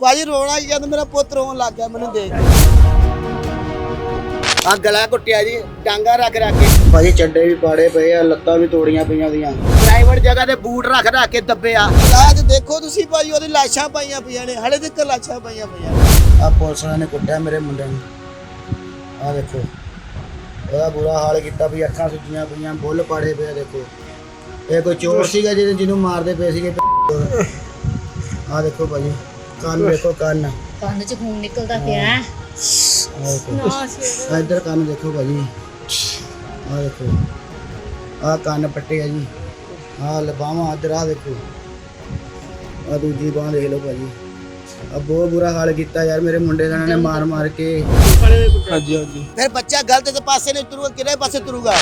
ਭਾਜੀ ਰੋਣਾ ਹੀ ਜਦ ਮੇਰਾ ਪੁੱਤ ਰੋਣ ਲੱਗ ਗਿਆ ਮੈਨੂੰ ਦੇਖ ਆ ਗਲਾ ਘੁੱਟਿਆ ਜੀ ਡਾਂਗਾ ਰੱਖ ਰੱਖ ਕੇ। ਭਾਜੀ ਚੱਡੇ ਵੀ ਪਾੜੇ ਪਏ ਆ ਲੱਤਾਂ ਵੀ ਤੋੜੀਆਂ ਪਈਆਂ ਉਹਦੀਆਂ ਪ੍ਰਾਈਵੇਟ ਜਗ੍ਹਾ ਤੇ ਬੂਟ ਰੱਖ ਰੱਖ ਕੇ ਦੱਬੇ ਆ। ਅੱਜ ਦੇਖੋ ਤੁਸੀਂ ਭਾਜੀ ਉਹਦੀ ਲਾਸ਼ਾਂ ਪਾਈਆਂ ਪਈਆਂ ਨੇ ਹਲੇ ਤੱਕ ਲਾਸ਼ਾਂ ਪਾਈਆਂ ਪਈਆਂ ਆ ਪੁਲਿਸ ਵਾਲਿਆਂ ਨੇ ਕੁੱਟਿਆ ਮੇਰੇ ਮੁੰਡੇ ਨੂੰ। ਆ ਦੇਖੋ ਉਹਦਾ ਬੁਰਾ ਹਾਲ ਕੀਤਾ ਵੀ ਅੱਖਾਂ ਸੁੱਜੀਆਂ ਪਈਆਂ ਬੁੱਲ ਪਾੜੇ ਪਏ ਦੇਖੋ। ਇਹ ਕੋਈ ਚੋਰ ਸੀਗਾ ਜਿਹਨੇ ਜਿਹਨੂੰ ਮਾਰਦੇ ਪਏ ਸੀਗੇ। ਆ ਦੇਖੋ ਭਾਜੀ। ਕੰਨ ਦੇਖੋ ਕੰਨ। ਕੰਨ ਚ ਖੂਨ ਨਿਕਲਦਾ ਪਿਆ ਆਹ ਦੇਖੋ। ਆਹ ਇੱਧਰ ਕੰਨ ਦੇਖੋ ਭਾਜੀ। ਆ ਦੇਖੋ। ਆ ਕੰਨ ਪੱਟੇ ਆ ਜੀ। ਆ ਲਬਾਵਾਂ ਇੱਧਰ ਆ ਦੇਖੋ। ਆ ਦੂਜੀ ਬਾਹ ਦੇਖ ਲਓ ਭਾਜੀ। ਆ ਬਹੁਤ ਬੁਰਾ ਹਾਲ ਕੀਤਾ ਯਾਰ ਮੇਰੇ ਮੁੰਡੇ ਦਾ ਇਹਨਾਂ ਨੇ ਮਾਰ ਮਾਰ ਕੇ। ਹਾਂਜੀ ਹਾਂਜੀ। ਫਿਰ ਬੱਚਾ ਗਲਤ ਪਾਸੇ ਨਹੀਂ ਤੁਰੂਗਾ ਕਿਹੜੇ ਪਾਸੇ ਤੁਰੂਗਾ?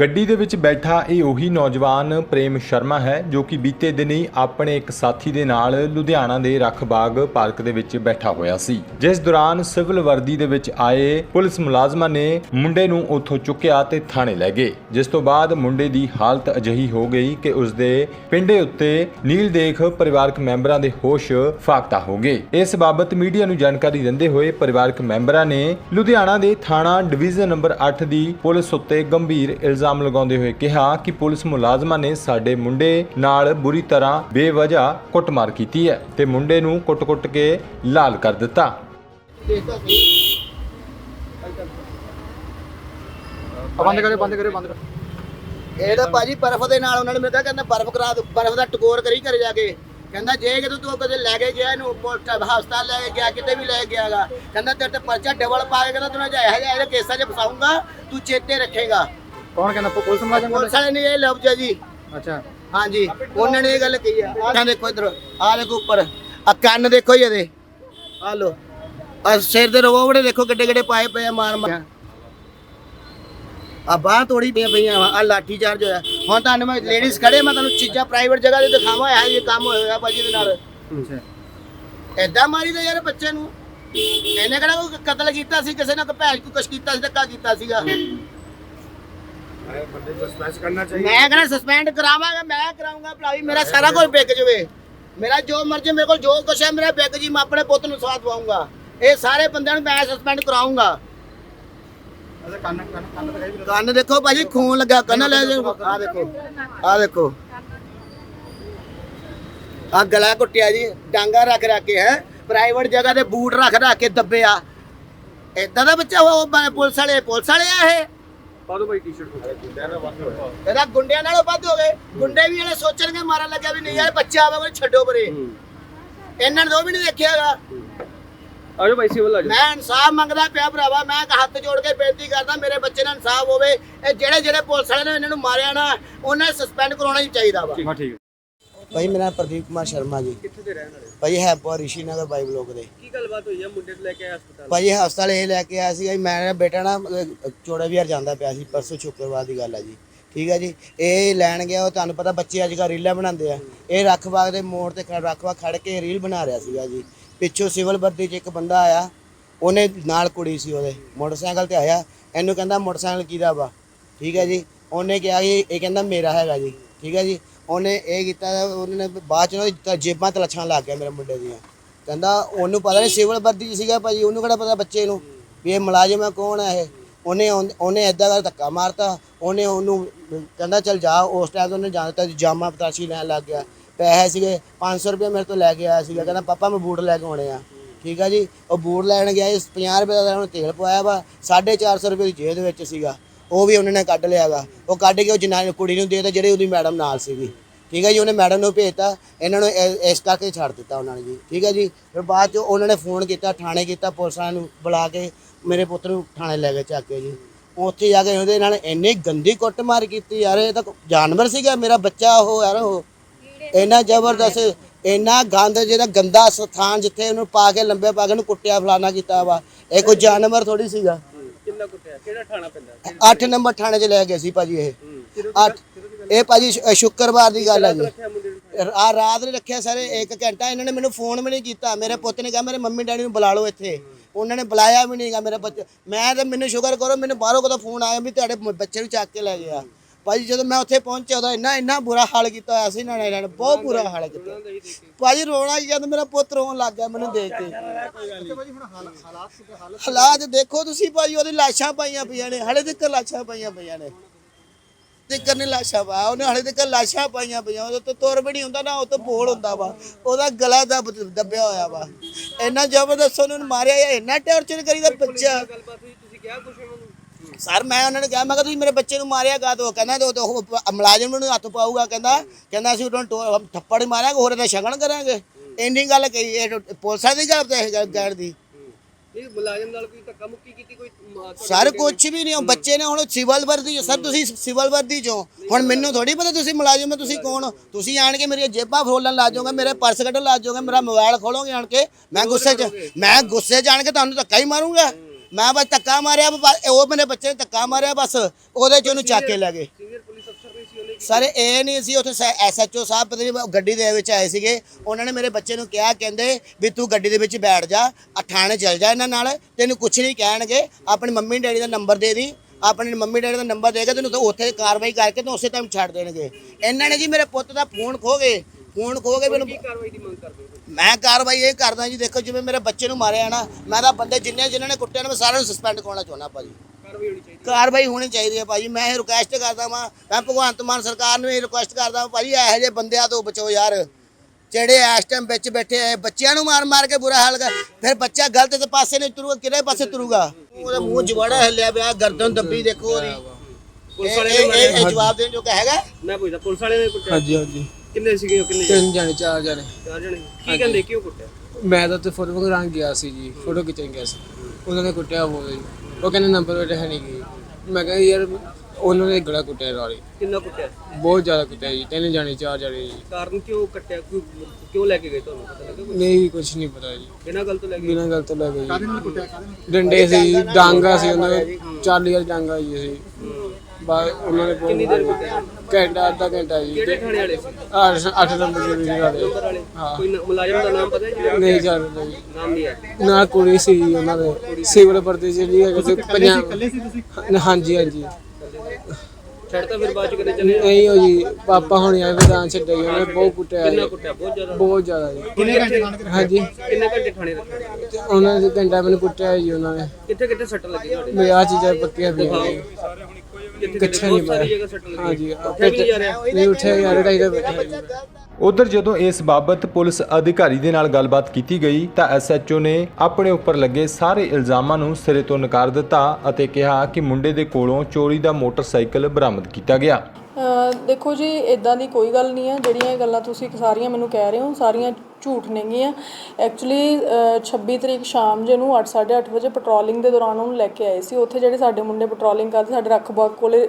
ਗੱਡੀ ਦੇ ਵਿੱਚ ਬੈਠਾ ਇਹ ਉਹੀ ਨੌਜਵਾਨ ਪ੍ਰੇਮ ਸ਼ਰਮਾ ਹੈ, ਜੋ ਕਿ ਬੀਤੇ ਦਿਨੀ ਆਪਣੇ ਇੱਕ ਸਾਥੀ ਦੇ ਨਾਲ ਲੁਧਿਆਣਾ ਦੇ ਰੱਖਬਾਗ ਪਾਰਕ ਦੇ ਵਿੱਚ ਬੈਠਾ ਹੋਇਆ ਸੀ। ਜਿਸ ਦੌਰਾਨ ਸਿਵਲ ਵਰਦੀ ਦੇ ਵਿੱਚ ਆਏ ਪੁਲਿਸ ਮੁਲਾਜ਼ਮਾਂ ਨੇ ਮੁੰਡੇ ਨੂੰ ਉੱਥੋਂ ਚੁੱਕਿਆ ਤੇ ਥਾਣੇ ਲੈ ਗਏ। ਜਿਸ ਤੋਂ ਬਾਅਦ ਮੁੰਡੇ ਦੀ ਹਾਲਤ ਅਜਿਹੀ ਹੋ ਗਈ ਕਿ ਉਸ ਦੇ ਪਿੰਡੇ ਉੱਤੇ ਨੀਲ ਦੇਖ ਪਰਿਵਾਰਕ ਮੈਂਬਰਾਂ ਦੇ ਹੋਸ਼ ਫਾਕਤਾ ਹੋ ਗਏ। ਇਸ ਬਾਬਤ ਮੀਡੀਆ ਨੂੰ ਜਾਣਕਾਰੀ ਦਿੰਦੇ ਹੋਏ ਪਰਿਵਾਰਕ ਮੈਂਬਰਾਂ ਨੇ ਲੁਧਿਆਣਾ ਦੇ ਥਾਣਾ ਡਿਵੀਜ਼ਨ ਨੰਬਰ 8 ਦੀ ਪੁਲਿਸ ਉੱਤੇ ਗੰਭੀਰ ਇਲਜ਼ਾਮ ਲਗਾਉਂਦੇ ਹੋਏ ਕਿਹਾ ਕਿ ਪੁਲਿਸ ਮੁਲਾਜ਼ਮਾਂ ਨੇ ਸਾਡੇ ਮੁੰਡੇ ਨਾਲ ਬੁਰੀ ਤਰ੍ਹਾਂ ਬੇਵਜ੍ਹਾ ਕੁੱਟਮਾਰ ਕੀਤੀ ਹੈ ਤੇ ਮੁੰਡੇ ਨੂੰ ਕੁੱਟ-ਕੁੱਟ ਕੇ ਲਾਲ ਕਰ ਦਿੱਤਾ। ਬੰਦ ਕਰੇ ਬੰਦ ਕਰੇ ਬੰਦ ਕਰ ਇਹ ਤਾਂ ਭਾਜੀ ਬਰਫ਼ ਦੇ ਨਾਲ ਉਹਨਾਂ ਨੇ ਮੈਨੂੰ ਤਾਂ ਕਹਿੰਦਾ ਬਰਫ਼ ਕਰਾ ਦੋ ਬਰਫ਼ ਦਾ ਟਕੋਰ ਕਰੀ ਘਰੇ ਜਾ ਕੇ। ਕਹਿੰਦਾ ਜੇ ਕਿਤੇ ਤੂੰ ਕਦੇ ਲੈ ਕੇ ਗਿਆ ਇਹਨੂੰ ਪੁਲਿਸ ਹਸਪਤਾਲ ਲੈ ਕੇ ਗਿਆ ਕਿਤੇ ਵੀ ਲੈ ਕੇ ਗਿਆਗਾ ਕਹਿੰਦਾ ਤੇਰੇ ਤੇ ਪਰਚਾ ਡਬਲ ਪਾ ਕੇ ਕਹਿੰਦਾ ਤੂੰ ਜਾਇਆ ਜਾ ਇਹਦੇ ਕੇਸਾਂ 'ਚ ਫਸਾਉਂਗਾ ਤੂੰ ਚੇਤੇ ਰੱਖੇਗਾ। ਕੌਣ ਕਹਿੰਦਾ? ਪ- ਪੁਲਿਸ ਮੁਲਾਜ਼ਮ ਪੁਲਿਸ ਵਾਲੇ ਨੇ ਇਹ ਲਫ਼ਜ਼ ਹੈ ਜੀ। ਅੱਛਾ। ਹਾਂਜੀ ਉਹਨਾਂ ਨੇ ਇਹ ਗੱਲ ਕਹੀ ਆ। ਆਹ ਦੇਖੋ ਇਧਰ ਆਹ ਦੇਖੋ ਉੱਪਰ। ਆ ਕੰਨ ਦੇਖੋ ਜੀ ਇਹਦੇ। ਆ ਲੋ ਆ ਸਿਰ ਦੇ ਰਵੋੜੇ ਦੇਖੋ ਕਿੱਡੇ ਕਿੱਡੇ ਪਾਏ ਪਏ ਆ ਮਾਰ ਮਾਰ ਆ ਬਾਹ ਤੋੜੀ ਪਈਆਂ ਪਈਆਂ ਆ ਲਾਠੀ ਚਾਰਜ ਹੋਇਆ। ਹੁਣ ਤੁਹਾਨੂੰ ਮੈਂ ਲੇਡੀਜ਼ ਖੜੇ ਮੈਂ ਤੁਹਾਨੂੰ ਚੀਜ਼ਾਂ ਪ੍ਰਾਈਵੇਟ ਜਗ੍ਹਾ ਤੇ ਦਿਖਾਵਾਂ ਇਹ ਇਹ ਕੰਮ ਹੋਇਆ ਭਾਜੀ ਦੇ ਨਾਲ। ਅੱਛਾ। ਐਦਾਂ ਮਾਰੀ ਦਾ ਯਾਰ ਬੱਚੇ ਨੂੰ। ਇਹਨੇ ਕਿਹੜਾ ਕੋਈ ਕਤਲ ਕੀਤਾ ਸੀ ਕਿਸੇ ਨੇ ਕੋਈ ਭੈਣ ਕੋਈ ਕੁਛ ਕੀਤਾ ਸੀ ਧੱਕਾ ਕੀਤਾ ਸੀਗਾ। ਮੈਂ ਕਹਿੰਦਾ ਸਸਪੈਂਡ ਕਰਾਵਾਂਗਾ ਮੈਂ ਕਰਾਉਂਗਾ ਭਲਾਈ ਮੇਰਾ ਸਾਰਾ ਕੁਝ ਵਿਕ ਜਵੇ। ਮੇਰਾ ਜੋ ਮਰਜ਼ੀ ਮੇਰੇ ਕੋਲ ਜੋ ਕੁਛ ਹੈ ਮੇਰਾ ਵਿਕ ਜੀ ਮੈਂ ਆਪਣੇ ਪੁੱਤ ਨੂੰ ਸਾਥ ਦਵਾਉਂਗਾ। ਇਹ ਸਾਰੇ ਬੰਦਿਆਂ ਨੂੰ ਮੈਂ ਸਸਪੈਂਡ ਕਰਾਉਂਗਾ। ਅੱਛਾ ਕੰਨ ਕੰਨ ਕੰਨ ਦਿਖਾਈ ਵੀਰੇ। ਕੰਨ ਦੇਖੋ ਭਾਜੀ ਖੂਨ ਲੱਗਾ ਕੰਨ ਲੈ ਜਾਓ। ਆ ਦੇਖੋ ਆ ਦੇਖੋ। ਆ ਗਲਾ ਘੁੱਟਿਆ ਜੀ ਡਾਂਗਾ ਰੱਖ ਰੱਖ ਕੇ ਹੈ। ਪ੍ਰਾਈਵੇਟ ਜਗ੍ਹਾ ਤੇ ਬੂਟ ਰੱਖ ਰੱਖ ਕੇ ਦੱਬੇ ਆ ਏਦਾਂ ਦਾ ਬੱਚਾ ਉਹ ਪੁਲਿਸ ਵਾਲੇ ਪੁਲਿਸ ਵਾਲੇ ਆ ਇਹ। ਪਾ ਦਿਓ ਭਾਈ ਟੀ-ਸ਼ਰਟ ਇਹਦਾ ਗੁੰਡਿਆਂ ਨਾਲੋਂ ਵੱਧ ਹੋ ਗਏ ਗੁੰਡੇ ਵੀ ਇਹਨੇ ਸੋਚਣਗੇ ਮਾਰਨ ਲੱਗਿਆ ਵੀ ਨਹੀਂ ਯਾਰ ਬੱਚਾ ਆਵੇ ਕੋਈ ਛੱਡੋ ਪਰੇ। ਇਹਨਾਂ ਨੇ ਉਹ ਵੀ ਨਹੀਂ ਦੇਖਿਆਗਾ ਆਜੋ ਭਾਈ ਸਿਵਲ ਆਜੋ ਮੈਂ ਇਨਸਾਫ ਮੰਗਦਾ ਪਿਆ ਭਰਾਵਾ ਮੈਂ ਇੱਕ ਹੱਥ ਜੋੜ ਕੇ ਬੇਨਤੀ ਕਰਦਾ ਮੇਰੇ ਬੱਚੇ ਨਾਲ ਇਨਸਾਫ ਹੋਵੇ। ਇਹ ਜਿਹੜੇ ਜਿਹੜੇ ਪੁਲਿਸ ਵਾਲੇ ਨੇ ਇਹਨਾਂ ਨੂੰ ਮਾਰਿਆ ਨਾ ਉਹਨਾਂ ਨੂੰ ਸਸਪੈਂਡ ਕਰਾਉਣਾ ਹੀ ਚਾਹੀਦਾ ਵਾ। ਠੀਕ ਭਾਈ ਮੇਰਾ ਨਾਮ ਪ੍ਰਦੀਪ ਕੁਮਾਰ ਸ਼ਰਮਾ ਜੀ। ਕਿੱਥੇ ਦੇ ਰਹਿਣ ਵਾਲੇ ਭਾਈ ਹੈ ਪੋ ਰਿਸ਼ੀ ਨਗਰ ਬਾਈ ਬਲੋਕ ਦੇ। ਕੀ ਗੱਲਬਾਤ ਹੋਈ ਆ? ਮੁੰਡੇ ਨੂੰ ਲੈ ਕੇ ਹਸਪਤਾਲ? ਭਾਈ ਹਸਪਤਾਲ ਇਹ ਲੈ ਕੇ ਆਇਆ ਸੀਗਾ ਜੀ। ਮੇਰਾ ਬੇਟਾ ਨਾ ਚੋੜਾ ਵਿਹਾਰ ਜਾਂਦਾ ਪਿਆ ਸੀ। ਪਰਸੋਂ ਸ਼ੁੱਕਰਵਾਰ ਦੀ ਗੱਲ ਹੈ ਜੀ। ਠੀਕ ਹੈ ਜੀ? ਇਹ ਲੈਣ ਗਿਆ ਉਹ ਤੁਹਾਨੂੰ ਪਤਾ ਬੱਚੇ ਅੱਜ ਕੱਲ੍ਹ ਰੀਲਾਂ ਬਣਾਉਂਦੇ ਆ। ਇਹ ਰੱਖਬਾਗ ਦੇ ਮੋੜ ਤੇ ਖੜ- ਰੱਖਬਾਗ ਖੜ ਕੇ ਰੀਲ ਬਣਾ ਰਿਹਾ ਸੀਗਾ ਜੀ। ਪਿੱਛੋਂ ਸਿਵਲ ਵਰਦੀ 'ਚ ਇੱਕ ਬੰਦਾ ਆਇਆ। ਉਹਨੇ ਨਾਲ ਕੁੜੀ ਸੀ ਉਹਦੇ। ਮੋਟਰਸਾਈਕਲ ਤੇ ਆਇਆ। ਇਹਨੂੰ ਕਹਿੰਦਾ ਮੋਟਰਸਾਈਕਲ ਕਿਹਦਾ ਵਾ? ਠੀਕ ਹੈ ਜੀ? ਉਹਨੇ ਕਿਹਾ ਕਿ ਇਹ ਕਹਿੰਦਾ ਮੇਰਾ ਹੈਗਾ ਜੀ। ਠੀਕ ਹੈ ਜੀ? ਉਹਨੇ ਇਹ ਕੀਤਾ ਉਹਨੇ ਬਾਅਦ ਚ ਉਹਦੀ ਤਾਂ ਜੇਬਾਂ ਤਲਛਾਂ ਲੱਗ ਗਿਆ ਮੇਰੇ ਮੁੰਡੇ ਦੀਆਂ। ਕਹਿੰਦਾ ਉਹਨੂੰ ਪਤਾ ਨਹੀਂ ਸਿਵਲ ਵਰਦੀ 'ਚ ਸੀਗਾ ਭਾਜੀ, ਉਹਨੂੰ ਕਿਹੜਾ ਪਤਾ ਬੱਚੇ ਨੂੰ ਵੀ ਇਹ ਮੁਲਾਜ਼ਮ ਹੈ ਕੌਣ ਹੈ ਇਹ? ਉਹਨੇ ਉਹਨੇ ਏਦਾਂ ਦਾ ਧੱਕਾ ਮਾਰਤਾ, ਉਹਨੇ ਉਹਨੂੰ ਕਹਿੰਦਾ ਚੱਲ ਜਾ, ਉਸ ਟਾਈਮ ਤੇ ਉਹਨੇ ਜਾਣਤਾ ਜਾਮਾ ਪਤਾਸ਼ੀ ਲੈਣ ਲੱਗ ਗਿਆ। ਪੈਸੇ ਸੀਗੇ 500 ਰੁਪਏ ਮੇਰੇ ਤੋਂ ਲੈ ਕੇ ਆਇਆ ਸੀਗਾ, ਕਹਿੰਦਾ ਪਾਪਾ ਮੈਂ ਬੂਟ ਲੈ ਕੇ ਆਉਣੇ ਆ। ਠੀਕ ਆ ਜੀ, ਉਹ ਬੂਟ ਲੈਣ ਗਿਆ ਇਸ 50 ਰੁਪਏ ਦਾ ਉਹਨੇ ਤੇਲ ਪਵਾਇਆ ਵਾ 450 ਰੁਪਏ ਦੀ ਜੇਬ ਦੇ ਵਿੱਚ ਸੀਗਾ। ਉਹ ਵੀ ਉਹਨਾਂ ਨੇ ਕੱਢ ਲਿਆਗਾ ਉਹ ਕੱਢ ਕੇ ਉਹ ਜਨਾਨੀ ਕੁੜੀ ਨੂੰ ਦੇ ਦਿੱਤਾ, ਜਿਹੜੀ ਉਹਦੀ ਮੈਡਮ ਨਾਲ ਸੀਗੀ। ਠੀਕ ਹੈ ਜੀ ਉਹਨੇ ਮੈਡਮ ਨੂੰ ਭੇਜਤਾ ਇਹਨਾਂ ਨੂੰ ਇ- ਇਸ ਕਰਕੇ ਛੱਡ ਦਿੱਤਾ ਉਹਨਾਂ ਨੇ ਜੀ। ਠੀਕ ਹੈ ਜੀ ਫਿਰ ਬਾਅਦ ਚ ਉਹਨਾਂ ਨੇ ਫੋਨ ਕੀਤਾ ਥਾਣੇ ਕੀਤਾ ਪੁਲਿਸ ਨੂੰ ਬੁਲਾ ਕੇ ਮੇਰੇ ਪੁੱਤ ਨੂੰ ਥਾਣੇ ਲੈ ਗਏ ਚੱਕ ਕੇ ਜੀ। ਉੱਥੇ ਜਾ ਕੇ ਉਹਦੇ ਨਾਲ ਇੰਨੀ ਗੰਦੀ ਕੁੱਟਮਾਰ ਕੀਤੀ ਯਾਰ ਇਹ ਤਾਂ ਜਾਨਵਰ ਸੀਗਾ ਮੇਰਾ ਬੱਚਾ ਉਹ ਯਾਰ ਉਹ। ਇੰਨਾ ਜ਼ਬਰਦਸਤ ਇੰਨਾ ਗੰਦ ਜਿਹੜਾ ਗੰਦਾ ਸਥਾਨ ਜਿੱਥੇ ਉਹਨੂੰ ਪਾ ਕੇ ਲੰਬੇ ਪਾ ਕੇ ਉਹਨੂੰ ਕੁੱਟਿਆ ਫਲਾਣਾ ਕੀਤਾ ਵਾ। ਇਹ ਕੋਈ ਜਾਨਵਰ ਥੋੜੀ ਸੀਗਾ। ਕਿੰਨਾ ਕੁੱਟਿਆ? ਕਿਹੜਾ ਥਾਣਾ ਪੈਂਦਾ? 8 ਨੰਬਰ ਥਾਣੇ 'ਚ ਲੈ ਗਏ ਸੀ ਭਾਜੀ ਇਹ। 8 ਇਹ ਭਾਜੀ ਸ਼ੁ- ਸ਼ੁੱਕਰਵਾਰ ਦੀ ਗੱਲ ਹੈ ਜੀ। ਆ ਰਾਤ ਨੇ ਰੱਖਿਆ ਸਾਰੇ 1 ਘੰਟਾ ਇਹਨਾਂ ਨੇ ਮੈਨੂੰ ਫੋਨ ਵੀ ਨਹੀਂ ਕੀਤਾ। ਮੇਰੇ ਪੁੱਤ ਨੇ ਕਿਹਾ ਮੇਰੇ ਮੰਮੀ ਡੈਡੀ ਨੂੰ ਬੁਲਾ ਲਓ ਇੱਥੇ। ਉਹਨਾਂ ਨੇ ਬੁਲਾਇਆ ਵੀ ਨਹੀਂਗਾ ਮੇਰੇ ਬੱਚੇ। ਮੈਂ ਤੇ ਮੈਨੂੰ ਸ਼ੁਕਰ ਕਰੋ ਮੈਨੂੰ ਬਾਹਰੋਂ ਕਦੋਂ ਫੋਨ ਆਇਆ ਵੀ ਤੁਹਾਡੇ ਮ- ਬੱਚੇ ਨੂੰ ਚੱਕ ਕੇ ਲੈ ਗਿਆ। ਭਾਜੀ ਜਦੋਂ ਮੈਂ ਉੱਥੇ ਪਹੁੰਚਿਆ ਉਹਦਾ ਇੰਨਾ ਇੰਨਾ ਬੁਰਾ ਹਾਲ ਕੀਤਾ ਹੋਇਆ ਸੀ ਇਹਨਾਂ ਨੇ ਇਹਨਾਂ ਨੇ ਬਹੁਤ ਬੁਰਾ ਹਾਲ ਕੀਤਾ। ਭਾਜੀ ਰੋਣਾ ਹੀ ਜਦ ਮੇਰਾ ਪੁੱਤ ਰੋਣ ਲੱਗ ਗਿਆ ਮੈਨੂੰ ਦੇਖ ਕੇ। ਹਾਲਾਤ ਦੇਖੋ ਤੁਸੀਂ ਭਾਜੀ ਉਹਦੀ ਲਾਸ਼ਾਂ ਪਾਈਆਂ ਪਈਆਂ ਨੇ। ਹਲੇ ਤੱਕ ਲਾਸ਼ਾਂ ਪਾਈਆਂ ਪਈਆਂ ਨੇ। ਤੱਕ ਨੇ ਲਾਸ਼ਾ ਪਾ, ਉਹਨੇ ਹਲੇ ਤੱਕ ਲਾਸ਼ਾਂ ਪਾਈਆਂ ਪਈਆਂ, ਉਹਦੇ ਤੋਂ ਤੁਰ ਵੀ ਨਹੀਂ ਹੁੰਦਾ, ਨਾ ਉਹ ਤੋਂ ਬੋਲ ਹੁੰਦਾ ਵਾ, ਉਹਦਾ ਗਲਾ ਦੱਬ, ਦੱਬਿਆ ਹੋਇਆ ਵਾ। ਇੰਨਾ ਜ਼ਬਰਦਸਤ ਉਹਨੂੰ ਮਾਰਿਆ, ਇਹ ਇੰਨਾ ਟੌਰਚਰ ਕਰੀਦਾ ਬੱਚਾ। ਸਰ, ਮੈਂ ਉਹਨਾਂ ਨੂੰ ਕਿਹਾ, ਮੈਂ ਕਿਹਾ, ਤੁਸੀਂ ਮੇਰੇ ਬੱਚੇ ਨੂੰ ਮਾਰਿਆ ਗਾ ਤੋ ਕਹਿੰਦਾ, ਤੇ ਉਹ ਤਾਂ ਮੁਲਾਜ਼ਮ ਨੂੰ ਹੱਥ ਪਾਊਗਾ, ਕਹਿੰਦਾ ਕਹਿੰਦਾ, ਅਸੀਂ ਉਹਨਾਂ ਨੂੰ ਥੱਪੜ ਮਾਰਾਂਗੇ, ਹੋਰ ਤਾਂ ਸ਼ਗਨ ਕਰਾਂਗੇ। ਇੰਨੀ ਗੱਲ ਕਹੀ, ਇਹ ਪੁਲਿਸਾਂ ਦੀ ਗੱਲ ਤੇ ਗੈਰ ਦੀ। ਇਹ ਮੁਲਾਜ਼ਮ ਨਾਲ ਕੋਈ ਧੱਕਾ ਮੁੱਕੀ ਕੀਤੀ ਕੋਈ ਮ- ਤੁਹਾਡੇ ਸਰ ਕੁਛ ਵੀ ਨਹੀਂ ਉਹ ਬੱਚੇ ਨੇ ਹੁਣ ਸਿਵਲ ਵਰਦੀ ਚ- ਸਰ ਤੁਸੀਂ ਸਿਵਲ ਵਰਦੀ ਚੋਂ। ਹੁਣ ਮੈਨੂੰ ਥੋੜੀ ਪਤਾ ਤੁਸੀਂ ਮੁਲਾਜ਼ਮ ਹੋ ਤੁਸੀਂ ਕੌਣ ਹੋ? ਤੁਸੀਂ ਆਣ ਕੇ ਮੇਰੀਆਂ ਜੇਬਾਂ ਫਰੋਲਣ ਲਾ ਜਾਓਗੇ ਮੇਰੇ ਪਰਸ ਕੱਢਣ ਲਾ ਜਾਓਗੇ ਮੇਰਾ ਮੋਬਾਈਲ ਖੋਲੋਗੇ ਆਣ ਕੇ। ਮੈਂ ਗੁੱਸੇ 'ਚ ਮੈਂ ਗੁੱਸੇ 'ਚ ਆਣ ਕੇ ਤੁਹਾਨੂੰ ਧੱਕਾ ਹੀ ਮਾਰੂੰਗਾ। ਮੈਂ ਬਸ ਧੱਕਾ ਮਾਰਿਆ ਬਸ ਉਹ ਮੇਰੇ ਬੱਚੇ ਨੇ ਧੱਕਾ ਮਾਰਿਆ ਬਸ। ਉਹਦੇ 'ਚ ਉਹਨੂੰ ਚੱਕ ਕੇ ਲੈ ਗਏ ਸੀਨੀਅਰ ਪੁਲਿਸ ਅਫਸਰ ਨੇ ਸੀ ਉਹਨੇ ਸਰ ਇਹ ਨਹੀਂ ਸੀ ਉੱਥੇ ਐਸਐਚਓ ਸਾਹਿਬ ਪਤਾ ਨਹੀਂ ਗੱਡੀ ਦੇ ਵਿੱਚ ਆਏ ਸੀਗੇ। ਉਹਨਾਂ ਨੇ ਮੇਰੇ ਬੱਚੇ ਨੂੰ ਕਿਹਾ ਕਹਿੰਦੇ ਵੀ ਤੂੰ ਗੱਡੀ ਦੇ ਵਿੱਚ ਬੈਠ ਜਾ ਥਾਣੇ ਚੱਲ ਜਾ ਇਹਨਾਂ ਨਾਲ ਤੈਨੂੰ ਕੁਝ ਨਹੀਂ ਕਹਿਣਗੇ ਆਪਣੀ ਮੰਮੀ ਡੈਡੀ ਦਾ ਨੰਬਰ ਦੇ ਦੀ ਆਪਣੇ ਮੰਮੀ ਡੈਡੀ ਦਾ ਨੰਬਰ ਦੇ ਕੇ ਤੈਨੂੰ ਉੱਥੇ ਕਾਰਵਾਈ ਕਰਕੇ ਤੇ ਉਸੇ ਟਾਈਮ ਛੱਡ ਦੇਣਗੇ। ਇਹਨਾਂ ਨੇ ਜੀ ਮੇਰੇ ਪੁੱਤ ਦਾ ਫੋਨ ਖੋ ਗਏ ਫੋਨ ਖੋ ਕੇ ਮੈਨੂੰ ਕੀ ਕਾਰਵਾਈ ਦੀ ਮੰਗ ਕਰਦੇ ਮੈਂ ਕਾਰਵਾਈ ਇਹ ਕਰਦਾ ਜੀ ਦੇਖੋ ਜਿਵੇਂ ਮੇਰੇ ਬੱਚੇ ਨੂੰ ਮਾਰਿਆ ਨਾ ਮੈਂ ਤਾਂ ਬੰਦੇ ਜਿੰਨੇ ਜਿਨ੍ਹਾਂ ਨੇ ਕੁੱਟਿਆ ਨੇ ਮੈਂ ਸਾਰਿਆਂ ਨੂੰ ਸਸਪੈਂਡ ਕਰਾਉਣਾ ਚਾਹੁੰਦਾ ਭਾਜੀ। ਕਾਰਵਾਈ ਹੋਣੀ ਚਾਹੀਦੀ ਕਾਰਵਾਈ ਹੋਣੀ ਚਾਹੀਦੀ ਹੈ ਭਾਜੀ। ਮੈਂ ਇਹ ਰਿਕੁਐਸਟ ਕਰਦਾ ਵਾਂ ਮੈਂ ਭਗਵੰਤ ਮਾਨ ਸਰਕਾਰ ਨੂੰ ਇਹ ਰਿਕੁਐਸਟ ਕਰਦਾ ਵਾਂ ਭਾਜੀ ਇਹੋ ਜਿਹੇ ਬੰਦਿਆਂ ਤੋਂ ਬਚੋ ਯਾਰ। ਜਿਹੜੇ ਇਸ ਟਾਈਮ ਵਿੱਚ ਬੈਠੇ ਆ ਬੱਚਿਆਂ ਨੂੰ ਮਾਰ ਮਾਰ ਕੇ ਬੁਰਾ ਹਾਲ ਕਰ ਫਿਰ ਬੱਚਾ ਗਲਤ ਤੇ ਪਾਸੇ ਨਹੀਂ ਤੁਰੂਗਾ ਕਿਹੜੇ ਪਾਸੇ ਤੁਰੂਗਾ? ਉਹਦਾ ਮੂੰਹ ਜਵਾੜਾ ਹਿੱਲਿਆ ਪਿਆ ਗਰਦਨ ਦੱਬੀ ਦੇਖੋ ਉਹਦੀ। ਪੁਲਿਸ ਵਾਲੇ ਨੇ ਇਹ ਜਵਾਬ ਦੇਣ ਜੋ ਹੈਗਾ? ਮੈਂ ਪੁੱਛਦਾ ਪੁਲਿਸ ਵਾਲੇ ਨੇ ਕੁੱਟਿਆ? ਹਾਂਜੀ ਹਾਂਜੀ। ਕਿੰਨੇ ਸੀਗੇ ਕਿੰਨੇ ਜਣੇ? ਤਿੰਨ ਜਾਣੇ? ਚਾਰ ਜਾਣੇ। ਚਾਰ ਜਣੇ। ਕੀ ਕਹਿੰਦੇ ਕਿਉਂ ਕੁੱਟਿਆ? ਮੈਂ ਤਾਂ ਉੱਥੇ ਫੋਟੋ ਕਰਾਉਣ ਗਿਆ ਸੀ ਜੀ ਫੋਟੋ ਖਿੱਚਣ ਗਿਆ ਸੀ। ਉਹਨਾਂ ਨੇ ਕੁੱਟਿਆ ਉਹ ਜੀ ਉਹ ਕਹਿੰਦੇ ਨੰਬਰ ਵੇਟ ਹੈ ਨਹੀਂ ਗਈ ਮੈਂ ਕਿਹਾ ਯਾਰ ਉਹਨਾਂ ਨੇ ਗਲਾ ਕੁੱਟਿਆ ਰਾਰੀ ਕਿੰਨਾ ਕੁੱਟਿਆ? ਬਹੁਤ ਜ਼ਿਆਦਾ ਕੁੱਟਿਆ ਜੀ ਤਿੰਨ ਜਾਣੇ ਚਾਰ ਜਾਣੇ ਜੀ। ਕਾਰਨ ਕਿਉਂ ਕੱਟਿਆ? ਕਿਉਂ ਕਿਉਂ ਲੈ ਕੇ ਗਏ ਤੁਹਾਨੂੰ ਪਤਾ ਲੱਗਾ ਕੋਈ? ਨਹੀਂ ਕੁਝ ਨਹੀਂ ਪਤਾ ਜੀ। ਬਿਨਾਂ ਗੱਲ ਤੋਂ ਲੈ ਕੇ ਬਿਨਾਂ ਗੱਲ ਤੋਂ ਲੱਗ ਗਈ ਡੰਡੇ ਸੀ ਡਾਂਗਾ ਸੀ ਉਹਨਾਂ ਦੇ। ਚਾਲੀ ਵਾਲੀ ਡਾਂਗਾ ਜੀ ਸੀ ਬਾ ਉਹਨਾਂ ਨੇ ਕਿੰਨੀ ਦੇਰ ਕੁੱਟਿਆ ਘੰਟਾ ਅੱਧਾ ਘੰਟਾ ਜੀ। ਕਿਹੜੇ ਥਾਣੇ ਵਾਲੇ ਸੀ? ਅੱਠ ਅੱਠ ਨੰਬਰ ਦੇ ਵਿੱਚ ਵਾਲੇ। ਨੰਬਰ ਵਾਲੇ। ਹਾਂ। ਕੋਈ ਨ- ਮੁਲਾਜ਼ਮ ਦਾ ਨਾਮ ਪਤਾ ਹੈ ਜਿਹੜਾ ਨਹੀਂ ਜਾਣਦਾ ਜੀ ਨਾਮ ਨਹੀਂ ਹੈ। ਨਾ ਕੁੜੀ ਸੀ ਜੀ ਉਹਨਾਂ ਦੇ। ਸਿਵਲ ਭਰਤੀ ਸੀ ਜੀ ਹੈਗੇ ਸੀ ਪੰਜਾਬ ਸੀ ਤੁਸੀਂ? ਹਾਂਜੀ ਹਾਂਜੀ। ਛੱਡਤਾ ਫਿਰ ਬਾਅਦ ਚ ਕਦੇ ਚਲੇ ਨਹੀਂ ਹੋ ਜੀ ਪਾਪਾ ਹੁਣ ਆਏ ਮੈਦਾਨ ਛੱਡੇ ਗਏ ਉਹਨੇ ਬਹੁਤ ਕੁੱਟਿਆ ਕਿੰਨਾ ਜੀ ਕੁੱਟਿਆ? ਬਹੁਤ ਜ਼ਿਆਦਾ? ਬਹੁਤ ਜ਼ਿਆਦਾ ਜੀ। ਕਿੰਨੇ ਘੰਟੇ ਹਾਂਜੀ। ਕਿੰਨੇ ਘੰਟੇ ਥਾਣੇ ਰੱਖਿਆ ਤੇ ਉਹਨਾਂ ਨੇ ਘੰਟਾ ਮੈਨੂੰ ਕੁੱਟਿਆ ਜੀ ਉਹਨਾਂ ਨੇ। ਕਿੱਥੇ ਕਿੱਥੇ ਸੱਟ ਲੱਗੀ ਤੁਹਾਡੇ? ਮੇਰੇ ਆ ਚੀਜ਼ਾਂ ਪੱਕੀਆਂ ਪਈਆਂ ਜੀ ਕਿੱਥੇ ਕੱਛਾ ਕਿੱਥੇ ਨਹੀਂ ਪਾਇਆ। ਹਾਂਜੀ ਵੀ ਨਹੀਂ ਉੱਠਿਆ ਯਾਰ ਢਾਈ ਦਾ ਬੈਠਾ ਉਧਰ ਜਦੋਂ ਇਸ ਬਾਬਤ ਪੁਲਿਸ ਅਧਿਕਾਰੀ ਦੇ ਨਾਲ ਗੱਲਬਾਤ ਕੀਤੀ ਗਈ ਤਾਂ ਐਸਐਚਓ ਨੇ ਆਪਣੇ ਉੱਪਰ ਲੱਗੇ ਸਾਰੇ ਇਲਜ਼ਾਮਾਂ ਨੂੰ ਸਿਰੇ ਤੋਂ ਨਕਾਰ ਦਿੱਤਾ ਅਤੇ ਕਿਹਾ ਕਿ ਮੁੰਡੇ ਦੇ ਕੋਲੋਂ ਚੋਰੀ ਦਾ ਮੋਟਰਸਾਈਕਲ ਬਰਾਮਦ ਕੀਤਾ ਗਿਆ। ਦੇਖੋ ਜੀ ਇਦਾਂ ਦੀ ਕੋਈ ਗੱਲ ਨਹੀਂ ਹੈ। ਜਿਹੜੀਆਂ ਇਹ ਗੱਲਾਂ ਤੁਸੀਂ ਸਾਰੀਆਂ ਮੈਨੂੰ ਕਹਿ ਰਹੇ ਹੋ, ਸਾਰੀਆਂ ਝੂਠ ਨੇਗੀਆਂ। ਐਕਚੁਅਲੀ 26 ਤਰੀਕ ਸ਼ਾਮ ਜੇ ਨੂੰ 8:30 ਵਜੇ ਪੈਟਰੋਲਿੰਗ ਦੇ ਦੌਰਾਨ ਉਹਨੂੰ ਲੈ ਕੇ ਆਏ ਸੀ। ਉੱਥੇ ਜਿਹੜੇ ਸਾਡੇ ਮੁੰਡੇ ਪੈਟਰੋਲਿੰਗ ਕਰਦੇ, ਸਾਡੇ ਰੱਖਬਾਗ ਕੋਲੇ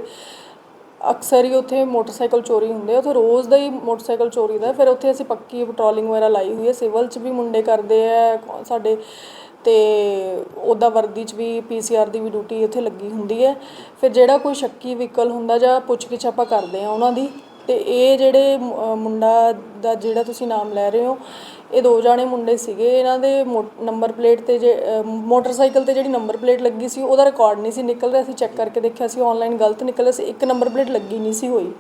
ਅਕਸਰ ਹੀ ਉੱਥੇ ਮੋਟਰਸਾਈਕਲ ਚੋਰੀ ਹੁੰਦੇ ਆ। ਉੱਥੇ ਰੋਜ਼ ਦਾ ਹੀ ਮੋਟਰਸਾਈਕਲ ਚੋਰੀ ਦਾ। ਫਿਰ ਉੱਥੇ ਅਸੀਂ ਪੱਕੀ ਪੈਟਰੋਲਿੰਗ ਵਗੈਰਾ ਲਾਈ ਹੋਈ ਹੈ। ਸਿਵਲ 'ਚ ਵੀ ਮੁੰਡੇ ਕਰਦੇ ਆ। ਸਾਡੇ ਅਤੇ ਉਹਦਾ ਵਰਦੀ 'ਚ ਵੀ ਪੀ ਸੀ ਆਰ ਦੀ ਵੀ ਡਿਊਟੀ ਉੱਥੇ ਲੱਗੀ ਹੁੰਦੀ ਹੈ। ਫਿਰ ਜਿਹੜਾ ਕੋਈ ਸ਼ੱਕੀ ਵਹੀਕਲ ਹੁੰਦਾ ਜਾਂ ਪੁੱਛਗਿੱਛ ਆਪਾਂ ਕਰਦੇ ਹਾਂ ਉਹਨਾਂ ਦੀ ਅਤੇ ਇਹ ਜਿਹੜੇ ਮੁੰਡਾ ਦਾ ਜਿਹੜਾ ਤੁਸੀਂ ਨਾਮ ਲੈ ਰਹੇ ਹੋ, ਇਹ ਦੋ ਜਾਣੇ ਮੁੰਡੇ ਸੀਗੇ। ਇਹਨਾਂ ਦੇ ਨੰਬਰ ਪਲੇਟ ਤੇ ਜੇ ਮੋਟਰਸਾਈਕਲ ਤੇ ਜਿਹੜੀ ਨੰਬਰ ਪਲੇਟ ਲੱਗੀ ਸੀ, ਉਹਦਾ ਰਿਕਾਰਡ ਨਹੀਂ ਸੀ ਨਿਕਲ ਰਿਹਾ। ਸੀ ਚੈੱਕ ਕਰਕੇ ਦੇਖਿਆ ਸੀ ਆਨਲਾਈਨ ਗਲਤ ਨਿਕਲ ਰਿਹਾ ਸੀ। ਇੱਕ ਨੰਬਰ ਪਲੇਟ ਲੱਗੀ ਨਹੀਂ ਸੀ ਹੋਈ।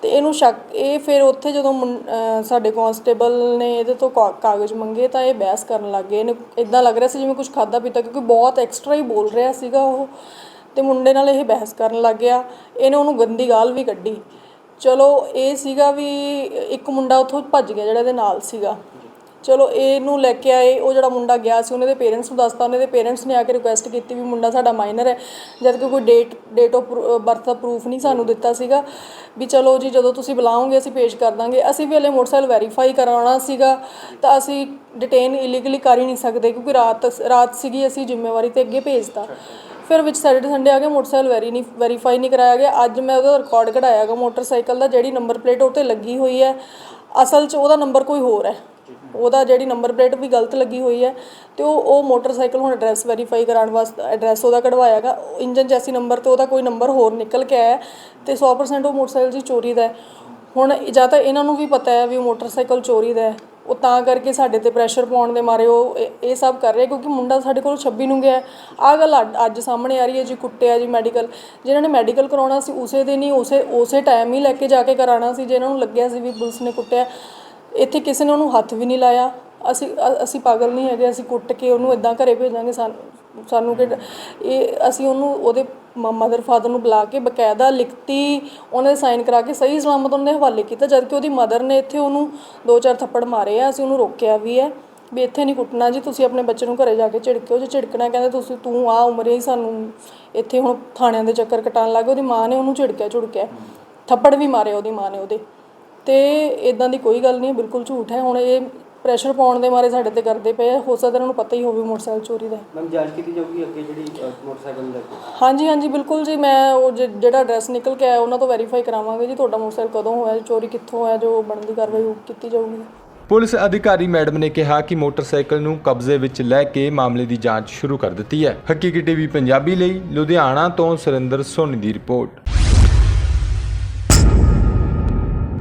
ਅਤੇ ਇਹਨੂੰ ਸ਼ੱਕ, ਇਹ ਫਿਰ ਉੱਥੇ ਜਦੋਂ ਮੁੰ- ਸਾਡੇ ਕੋਂਸਟੇਬਲ ਨੇ ਇਹਦੇ ਤੋਂ ਕਾ- ਕਾਗਜ਼ ਮੰਗੇ ਤਾਂ ਇਹ ਬਹਿਸ ਕਰਨ ਲੱਗ ਗਏ। ਇਹਨੂੰ ਇੱਦਾਂ ਲੱਗ ਰਿਹਾ ਸੀ ਜਿਵੇਂ ਕੁਛ ਖਾਧਾ ਪੀਤਾ, ਕਿਉਂਕਿ ਬਹੁਤ ਐਕਸਟਰਾ ਹੀ ਬੋਲ ਰਿਹਾ ਸੀਗਾ ਉਹ। ਅਤੇ ਮੁੰਡੇ ਨਾਲ ਇਹ ਬਹਿਸ ਕਰਨ ਲੱਗ ਗਿਆ। ਇਹਨੇ ਉਹਨੂੰ ਗੰਦੀ ਗਾਲ ਵੀ ਕੱਢੀ। ਚਲੋ, ਇਹ ਸੀਗਾ ਵੀ ਇੱਕ ਮੁੰਡਾ ਉੱਥੋਂ ਭੱਜ ਗਿਆ ਜਿਹੜਾ ਇਹਦੇ ਨਾਲ ਸੀਗਾ। ਚਲੋ ਇਹਨੂੰ ਲੈ ਕੇ ਆਏ, ਉਹ ਜਿਹੜਾ ਮੁੰਡਾ ਗਿਆ ਸੀ, ਉਹਨੇ ਦੇ ਪੇਰੈਂਟਸ ਨੂੰ ਦੱਸਤਾ, ਉਹਨੇ ਦੇ ਪੇਰੈਂਟਸ ਨੇ ਆ ਕੇ ਰਿਕੁਐਸਟ ਕੀਤੀ ਵੀ ਮੁੰਡਾ ਸਾਡਾ ਮਾਈਨਰ ਹੈ। ਜਦ ਕਿ ਕੋਈ ਡੇਟ ਡੇਟ ਆਫ ਬਰਥ ਦਾ ਪ੍ਰੂਫ ਨਹੀਂ ਸਾਨੂੰ ਦਿੱਤਾ ਸੀਗਾ। ਵੀ ਚਲੋ ਜੀ, ਜਦੋਂ ਤੁਸੀਂ ਬੁਲਾਓਗੇ, ਅਸੀਂ ਪੇਸ਼ ਕਰ ਦਾਂਗੇ। ਅਸੀਂ ਵੀ ਹਲੇ ਮੋਟਰਸਾਈਕਲ ਵੈਰੀਫਾਈ ਕਰਾਉਣਾ ਸੀਗਾ, ਤਾਂ ਅਸੀਂ ਡਿਟੇਨ ਇਲੀਗਲੀ ਕਰ ਹੀ ਨਹੀਂ ਸਕਦੇ, ਕਿਉਂਕਿ ਰਾਤ ਰਾਤ ਸੀਗੀ, ਅਸੀਂ ਜ਼ਿੰਮੇਵਾਰੀ ਤੇ ਅੱਗੇ ਭੇਜਤਾ। ਫਿਰ ਵਿੱਚ ਸੈਟਰਡੇ ਸੰਡੇ ਆ ਕੇ ਮੋਟਰਸਾਈਕਲ ਵੈਰੀ ਨਹੀਂ ਵੈਰੀਫਾਈ ਨਹੀਂ ਕਰਾਇਆ ਗਿਆ। ਅੱਜ ਮੈਂ ਉਹਦਾ ਰਿਕਾਰਡ ਕਢਾਇਆਗਾ ਮੋਟਰਸਾਈਕਲ ਦਾ, ਜਿਹੜੀ ਨੰਬਰ ਪਲੇਟ ਉਹ ਤੇ ਲੱਗੀ ਹੋਈ ਹੈ। ਅਸਲ 'ਚ ਉਹਦਾ ਨੰਬਰ ਕੋਈ ਹੋਰ ਹੈ। ਉਹਦਾ ਜਿਹੜੀ ਨੰਬਰ ਪਲੇਟ ਵੀ ਗਲਤ ਲੱਗੀ ਹੋਈ ਹੈ ਤੇ ਉਹ ਉਹ ਮੋਟਰਸਾਈਕਲ ਹੁਣ ਐਡਰੈਸ ਵੈਰੀਫਾਈ ਕਰਾਉਣ ਵਾਸਤੇ ਐਡਰੈਸ ਉਹਦਾ ਕਢਵਾਇਆਗਾ। ਇੰਜਨ ਚੈਸੀ ਨੰਬਰ ਤੇ ਉਹਦਾ ਕੋਈ ਨੰਬਰ ਹੋਰ ਨਿਕਲ ਕੇ ਆਇਆ ਹੈ ਤੇ 100% ਉਹ ਮੋਟਰਸਾਈਕਲ ਦੀ ਚੋਰੀ ਦਾ ਹੈ। ਹੁਣ ਜਾਂ ਤਾਂ ਇਹਨਾਂ ਨੂੰ ਵੀ ਪਤਾ ਹੈ ਵੀ ਮੋਟਰਸਾਈਕਲ ਚੋਰੀ ਦਾ ਹੈ। ਉਹ ਤਾਂ ਕਰਕੇ ਸਾਡੇ ਤੇ ਪ੍ਰੈਸ਼ਰ ਪਾਉਣ ਦੇ ਮਾਰੇ ਉਹ ਇਹ- ਇਹ ਸਭ ਕਰ ਰਿਹਾ ਕਿਉਂਕਿ ਮੁੰਡਾ ਸਾਡੇ ਕੋਲ 26 ਨੂੰ ਗਿਆ ਆ ਗੱਲ ਅੱਜ- ਅੱਜ ਸਾਹਮਣੇ ਆ ਰਹੀ ਹੈ ਜੀ, ਕੁੱਟਿਆ ਜੀ ਮੈਡੀਕਲ ਜਿਨ੍ਹਾਂ ਨੇ ਮੈਡੀਕਲ ਕਰਾਉਣਾ ਸੀ, ਉਸੇ ਦਿਨ ਹੀ ਉਸੇ ਉਸੇ ਟਾਈਮ ਹੀ ਲੈ ਕੇ ਜਾ ਕੇ ਕਰਾਉਣਾ ਸੀ, ਜਿਹਨਾਂ ਨੂੰ ਲੱਗਿਆ ਸੀ ਵੀ ਪੁਲਿਸ ਨੇ ਕੁੱਟਿਆ। ਇੱਥੇ ਕਿਸੇ ਨੇ ਉਹਨੂੰ ਹੱਥ ਵੀ ਨਹੀਂ ਲਾਇਆ। ਅਸੀਂ, ਅ- ਅਸੀਂ ਪਾਗਲ ਨਹੀਂ ਹੈਗੇ, ਅਸੀਂ ਕੁੱਟ ਕੇ ਉਹਨੂੰ ਇਦਾਂ ਘਰੇ ਭੇਜਾਂਗੇ। ਸਾਨੂੰ ਸਾਨੂੰ ਕਿ ਇਹ ਅਸੀਂ ਉਹਨੂੰ, ਉਹਦੇ ਮਦਰ ਫਾਦਰ ਨੂੰ ਬੁਲਾ ਕੇ ਬਕਾਇਦਾ ਲਿਖਤੀ, ਉਹਨਾਂ ਦੇ ਸਾਈਨ ਕਰਾ ਕੇ ਸਹੀ ਸਲਾਮਤ ਉਹਨਾਂ ਦੇ ਹਵਾਲੇ ਕੀਤਾ, ਜਦਕਿ ਉਹਦੀ ਮਦਰ ਨੇ ਇੱਥੇ ਉਹਨੂੰ ਦੋ ਚਾਰ ਥੱਪੜ ਮਾਰੇ ਆ, ਅਸੀਂ ਉਹਨੂੰ ਰੋਕਿਆ ਵੀ ਹੈ, ਵੀ ਇੱਥੇ ਨਹੀਂ ਕੁੱਟਣਾ ਜੀ, ਤੁਸੀਂ ਆਪਣੇ ਬੱਚੇ ਨੂੰ ਘਰੇ ਜਾ ਕੇ ਝਿੜਕਿਓ, ਜੇ ਝਿੜਕਣਾ ਕਹਿੰਦੇ ਤੁਸੀਂ, ਤੂੰ ਆ ਉਮਰੇ ਹੀ ਸਾਨੂੰ ਇੱਥੇ ਹੁਣ ਥਾਣਿਆਂ ਦੇ ਚੱਕਰ ਕਟਾਉਣ ਲੱਗ ਗਏ, ਉਹਦੀ ਮਾਂ ਨੇ ਉਹਨੂੰ ਝਿੜਕਿਆ ਝੁੜਕਿਆ ਥੱਪੜ ਵੀ ਮਾਰੇ ਉਹਦੀ ਮਾਂ ਨੇ ਉਹਦੇ। ਤੇ ਇਦਾਂ ਦੀ ਕੋਈ ਗੱਲ ਨਹੀਂ ਬਿਲਕੁਲ ਝੂਠ ਹੈ। ਹੁਣ ਇਹ ਪ੍ਰੈਸ਼ਰ ਪਾਉਣ ਦੇ ਮਾਰੇ ਸਾਡੇ ਤੇ ਕਰਦੇ ਪਏ ਆ। ਹੋ ਸਕਦਾ ਇਹਨਾਂ ਨੂੰ ਪਤਾ ਹੀ ਹੋਵੇ ਮੋਟਰਸਾਈਕਲ ਚੋਰੀ ਦਾ। ਮੈਮ ਜਾਂਚ ਕੀਤੀ ਜਾਊਗੀ ਅੱਗੇ ਜਿਹੜੀ ਮੋਟਰਸਾਈਕਲ ਕੇ? ਹਾਂਜੀ ਹਾਂਜੀ ਬਿਲਕੁਲ ਜੀ। ਮੈਂ ਉਹ ਜਿ- ਜਿਹੜਾ ਐਡਰੈਸ ਨਿਕਲ ਕੇ ਆਇਆ ਉਹਨਾਂ ਤੋਂ ਵੈਰੀਫਾਈ ਕਰਾਵਾਂਗੇ ਜੀ। ਤੁਹਾਡਾ ਮੋਟਰਸਾਈਕਲ ਕਦੋਂ ਹੋਇਆ ਚੋਰੀ ਕਿੱਥੋਂ ਹੋਇਆ ਜੋ ਬਣਦੀ ਕਾਰਵਾਈ ਉਹ ਕੀਤੀ ਜਾਊਗੀ। ਪੁਲਿਸ ਅਧਿਕਾਰੀ ਮੈਡਮ ਨੇ ਕਿਹਾ ਕਿ ਮੋਟਰਸਾਈਕਲ ਨੂੰ ਕਬਜ਼ੇ ਵਿੱਚ ਲੈ ਕੇ ਮਾਮਲੇ ਦੀ ਜਾਂਚ ਸ਼ੁਰੂ ਕਰ ਦਿੱਤੀ ਹੈ। ਹਕੀਕੀ ਟੀਵੀ ਪੰਜਾਬੀ ਲਈ ਲੁਧਿਆਣਾ ਤੋਂ ਸੁਰਿੰਦਰ ਸੋਨੀ ਦੀ ਰਿਪੋਰਟ।